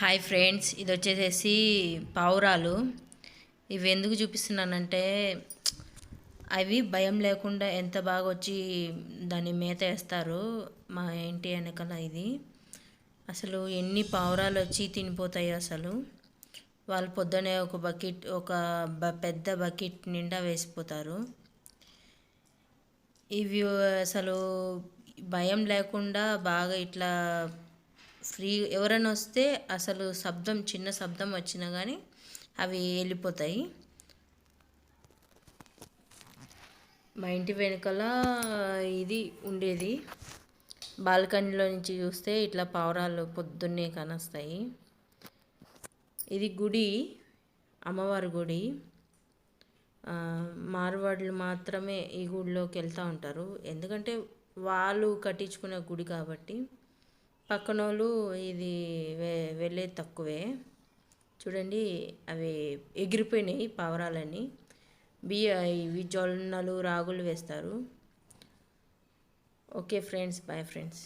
Hi friends ఇది వచ్చేసేసి పావురాలు. ఇవి ఎందుకు చూపిస్తున్నానంటే అవి భయం లేకుండా ఎంత బాగా వచ్చి దాన్ని మేత వేస్తారు మా ఇంటి వెనకాల ఇది. అసలు ఎన్ని పావురాలు వచ్చి తినిపోతాయి అసలు. వాళ్ళు పొద్దునే ఒక బకెట్ ఒక బ పెద్ద బకెట్ నిండా వేసిపోతారు. ఇవి అసలు భయం లేకుండా బాగా ఇట్లా ఫ్రీ ఎవరైనా వస్తే అసలు శబ్దం చిన్న శబ్దం వచ్చినా కానీ అవి వెళ్ళిపోతాయి. మా ఇంటి వెనకాల ఇది ఉండేది. బాల్కనీలో నుంచి చూస్తే ఇట్లా పావురాలు పొద్దున్నే కానొస్తాయి. ఇది గుడి అమ్మవారి గుడి. మార్వాడులు మాత్రమే ఈ గుడిలోకి వెళ్తూ ఉంటారు. ఎందుకంటే వాళ్ళు కట్టించుకునే గుడి కాబట్టి పక్కన వాళ్ళు ఇది వె వెళ్ళేది తక్కువే. చూడండి అవి ఎగిరిపోయినాయి పావురాలన్నీ. బియ్య ఇవి జొన్నలు రాగులు వేస్తారు. Okay friends bye friends.